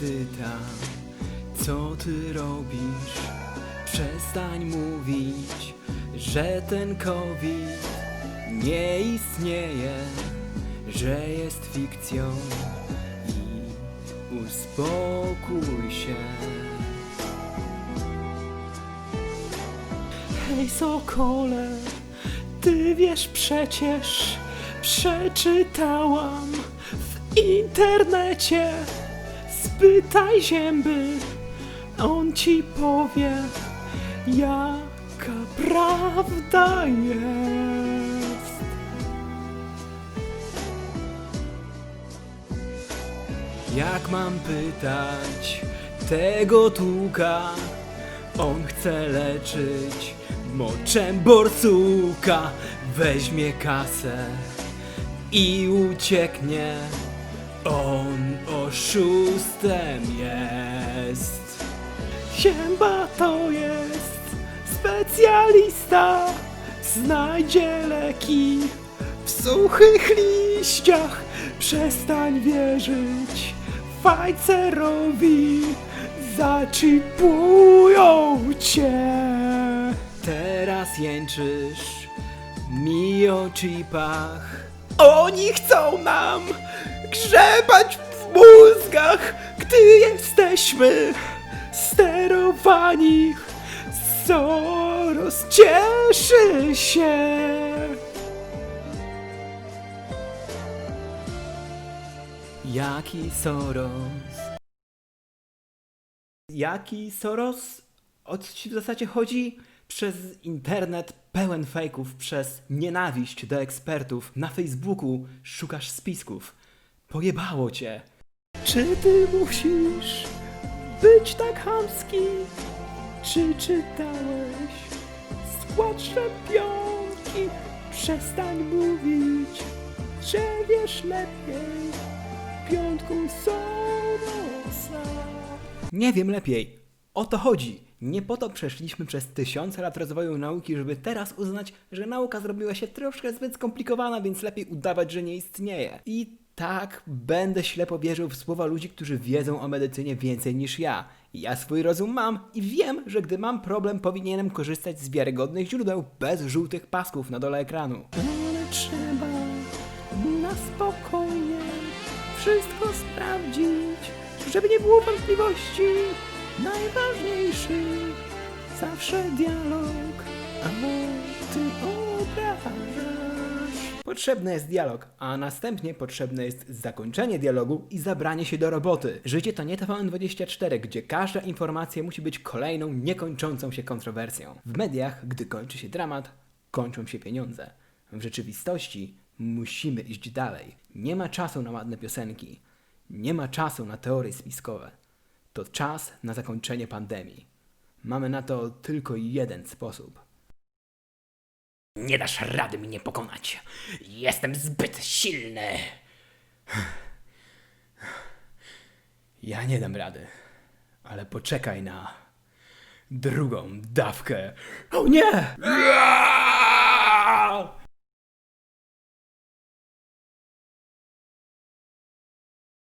pytam, co ty robisz? Przestań mówić, że ten COVID nie istnieje, że jest fikcją i uspokój się. Hej Sokole, ty wiesz przecież, przeczytałam w internecie. Spytaj zięby, on ci powie, jaka prawda jest. Jak mam pytać tego tuka? On chce leczyć moczem borsuka. Weźmie kasę i ucieknie. On oszustem jest. Sięba to jest specjalista. Znajdzie leki w suchych liściach. Przestań wierzyć Pfizerowi. Zaczipują cię. Teraz jęczysz mi o chipach. Oni chcą nam grzebać w mózgach, gdy jesteśmy sterowani. Soros cieszy się. Jaki Soros? Jaki Soros? O co ci w zasadzie chodzi? Przez internet pełen fejków, przez nienawiść do ekspertów na Facebooku szukasz spisków. Pojebało cię. Czy ty musisz być tak chamski? Czy czytałeś skład szczepionki? Przestań mówić, że wiesz lepiej. Piątku Sorosa. Nie wiem lepiej. O to chodzi. Nie po to przeszliśmy przez tysiące lat rozwoju nauki, żeby teraz uznać, że nauka zrobiła się troszkę zbyt skomplikowana, więc lepiej udawać, że nie istnieje. I tak będę ślepo wierzył w słowa ludzi, którzy wiedzą o medycynie więcej niż ja. Ja swój rozum mam i wiem, że gdy mam problem, powinienem korzystać z wiarygodnych źródeł bez żółtych pasków na dole ekranu. Ale trzeba na spokojnie wszystko sprawdzić, żeby nie było wątpliwości. Najważniejszy zawsze dialog, a ty obrażasz. Potrzebny jest dialog, a następnie potrzebne jest zakończenie dialogu i zabranie się do roboty. Życie to nie TVN24, gdzie każda informacja musi być kolejną, niekończącą się kontrowersją. W mediach, gdy kończy się dramat, kończą się pieniądze. W rzeczywistości musimy iść dalej. Nie ma czasu na ładne piosenki. Nie ma czasu na teorie spiskowe. To czas na zakończenie pandemii. Mamy na to tylko jeden sposób. Nie dasz rady mnie pokonać. Jestem zbyt silny. Ja nie dam rady, ale poczekaj na drugą dawkę. O nie!